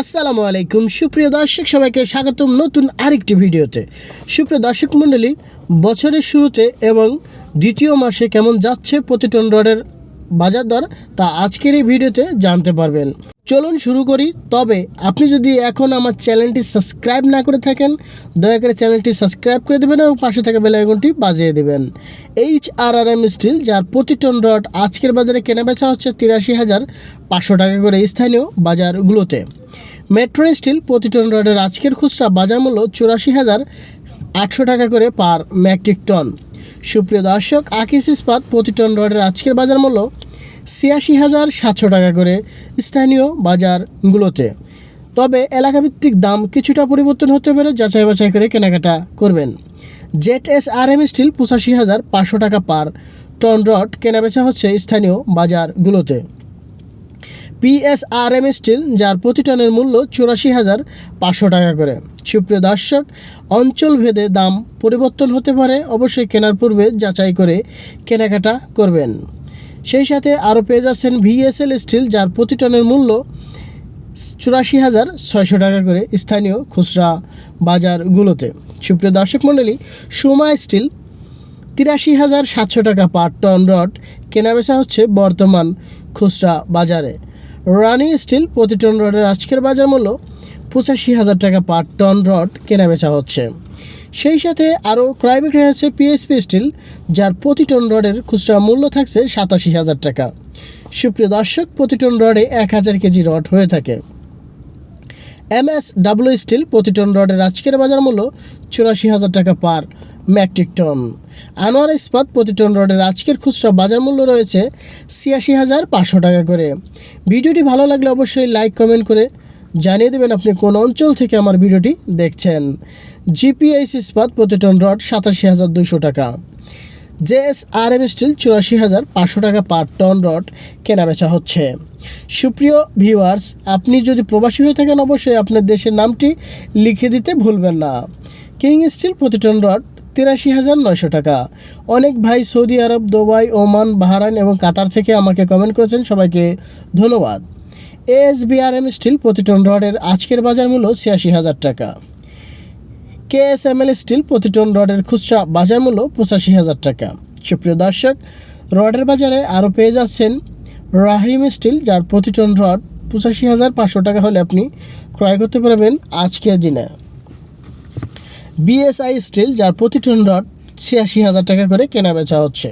আসসালামু আলাইকুম। সুপ্রিয় দর্শক, সবাইকে স্বাগতম নতুন আরেকটি ভিডিওতে। সুপ্রিয় দর্শক মণ্ডলী, বছরের শুরুতে এবং দ্বিতীয় মাসে কেমন যাচ্ছে প্রতিটন রডের বাজার দর তা আজকের এই ভিডিওতে জানতে পারবেন। চলুন শুরু করি। তবে আপনি যদি এখন আমার চ্যানেলটি সাবস্ক্রাইব না করে থাকেন, দয়া করে চ্যানেলটি সাবস্ক্রাইব করে দেবেন এবং পাশে থাকা বেল আইকনটি বাজিয়ে দেবেন। H R R M steel যার প্রতি টন রড আজকের বাজারে কেনা বেচা হচ্ছে তিরাশি হাজার পাঁচশো টাকা করে স্থানীয় বাজারগুলোতে। মেট্রো স্টিল প্রতি টন রডের আজকের খুচরা বাজার মূল্য চুরাশি হাজার আটশো টাকা করে পার মেট্রিক টন। সুপ্রিয় দর্শক আকিস ইস্পাত প্রতি টন রডের আজকের বাজার মূল্য ছিয়াশি হাজার সাতশো টাকা করে স্থানীয় বাজারগুলোতে। তবে এলাকাভিত্তিক দাম কিছুটা পরিবর্তন হতে পারে যাচাই বাছাই করে কেনাকাটা করবেন। Jet S R M steel পঁচাশি হাজার পাঁচশো টাকা পার টন রড কেনাবেচা হচ্ছে স্থানীয় বাজারগুলোতে। পিএসআরএম স্টিল, যার প্রতি টনের মূল্য চুরাশি হাজার পাঁচশো টাকা করে। সুপ্রিয় দর্শক অঞ্চল ভেদে দাম পরিবর্তন হতে পারে, অবশ্যই কেনার পূর্বে যাচাই করে কেনাকাটা করবেন। সেই সাথে আরও পেয়ে যাচ্ছেন ভিএসএল স্টিল, যার প্রতি টনের মূল্য চুরাশি হাজার ছয়শো টাকা করে স্থানীয় খুচরা বাজারগুলোতে। সুপ্রিয় দর্শক মণ্ডলী, সুমা স্টিল তিরাশি হাজার সাতশো টাকা পার টন রড কেনাবেচা হচ্ছে বর্তমান খুচরা বাজারে। রানি স্টিল প্রতি টন রডের আজকের বাজার মূল্য পঁচাশি হাজার টাকা পার টন রড কেনাবেচা হচ্ছে। সেই সাথে আরও ক্রয় বিক্রয় হচ্ছে পিএসপি স্টিল যার প্রতি টন রডের খুচরা মূল্য থাকছে সাতাশি হাজার টাকা। সুপ্রিয় দর্শক, প্রতি টন রডে এক হাজার কেজি রড হয়ে থাকে। এম এস ডাব্লিউ স্টিল প্রতি টন রডের আজকের বাজার মূল্য চুরাশি হাজার টাকা পার মেট্রিক টন। আনোয়ার ইস্পাত, প্রতি টন রডের আজকের খুচরা বাজার মূল্য রয়েছে ছিয়াশি হাজার পাঁচশো টাকা করে। ভিডিওটি ভালো লাগলে অবশ্যই লাইক কমেন্ট করে জানিয়ে দেবেন আপনি কোন অঞ্চল থেকে আমার ভিডিওটি দেখছেন। জিপিএইচ ইস্পাত প্রতি টন রড সাতাশি হাজার দুশো টাকা। জেএস আর এম স্টিল চুরাশি হাজার পাঁচশো টাকা পার টন রড কেনাবেচা হচ্ছে। সুপ্রিয় ভিউয়ার্স, আপনি যদি প্রবাসী হয়ে থাকেন, অবশ্যই আপনার দেশের নামটি লিখে দিতে ভুলবেন না। কিং স্টিল প্রতি টন রড তিরাশি হাজার নয়শো টাকা। অনেক ভাই Saudi Arab, Dubai, Oman, Bahrain এবং কাতার থেকে আমাকে কমেন্ট করেছেন। সবাইকে ধন্যবাদ। এএসবিআরএম স্টিল প্রতি টন রডের আজকের বাজার মূল্য ছিয়াশি হাজার টাকা। কেএসএমএল স্টিল প্রতি টন রডের খুচরা বাজার মূল্য পঁচাশি হাজার টাকা। সুপ্রিয় দর্শক, রডের বাজারে আরও পেয়ে যাচ্ছেন রাহিম স্টিল, যার প্রতি টন রড পঁচাশি হাজার পাঁচশো টাকা হলে আপনি ক্রয় করতে পারবেন আজকের দিনে। বিএসআই স্টিল, যার প্রতি টন রড ছিয়াশি হাজার টাকা করে কেনা বেচা হচ্ছে।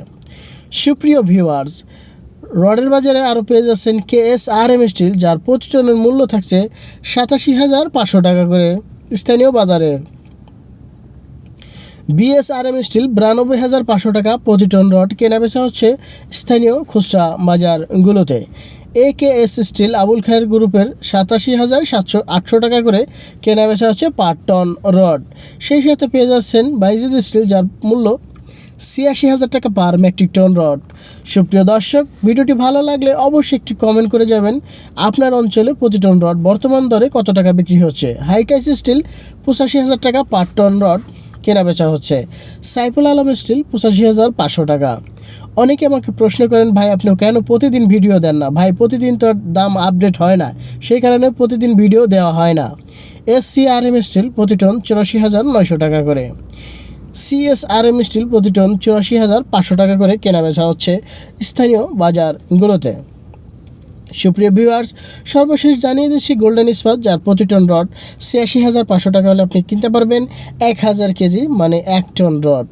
সুপ্রিয় ভিউয়ার্স রডের বাজারে আরও পেয়ে যাচ্ছেন K S R M steel, যার প্রতি টনের মূল্য থাকছে সাতাশি হাজার পাঁচশো টাকা করে। স্থানীয় বাজারে। বিএসআরএম স্টিল, বিরানব্বই হাজার পাঁচশো টাকা প্রতি টন রড কেনা বেচা হচ্ছে স্থানীয় খুচরা বাজারগুলোতে। A K S steel, Abul Khair গ্রুপের সাতাশি হাজার সাতশো আটশো টাকা করে কেনা বেচা হচ্ছে পার টন রড। সেই সাথে পেয়ে যাচ্ছেন বাইজিদ স্টিল, যার মূল্য ছিয়াশি হাজার টাকা পার মেট্রিক টন রড। সুপ্রিয় দর্শক, ভিডিওটি ভালো লাগলে অবশ্যই একটি কমেন্ট করে যাবেন, আপনার অঞ্চলে প্রতি টন রড বর্তমান দরে কত টাকা বিক্রি হচ্ছে? হাইটাইস স্টিল পঁচাশি হাজার টাকা পার টন রড কেনা বেচা হচ্ছে। সাইফুল আলম স্টিল পঁচাশি হাজার পাঁচশো টাকা। অনেকে আমাকে প্রশ্ন করেন, ভাই, আপনি কেন প্রতিদিন ভিডিও দেন না? ভাই, প্রতিদিন তো দাম আপডেট হয় না, সেই কারণে প্রতিদিন ভিডিও দেওয়া হয় না। S C R M steel প্রতি টন চুরাশি হাজার নয়শো টাকা করে। সিএসআরএম স্টিল প্রতি টন চুরাশি হাজার পাঁচশো টাকা করে কেনা বেচা হচ্ছে স্থানীয় বাজারগুলোতে। সুপ্রিয় ভিউয়ার্স, সর্বশেষ জানিয়ে দিচ্ছি গোল্ডেন ইস্পাত যার প্রতি টন রড ছিয়াশি হাজার পাঁচশো টাকা হলে আপনি কিনতে পারবেন এক হাজার কেজি মানে এক টন রড।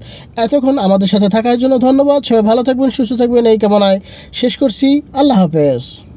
এতক্ষণ আমাদের সাথে থাকার জন্য ধন্যবাদ। সবাই ভালো থাকবেন, সুস্থ থাকবেন, এই কামনায় শেষ করছি। আল্লাহ হাফেজ।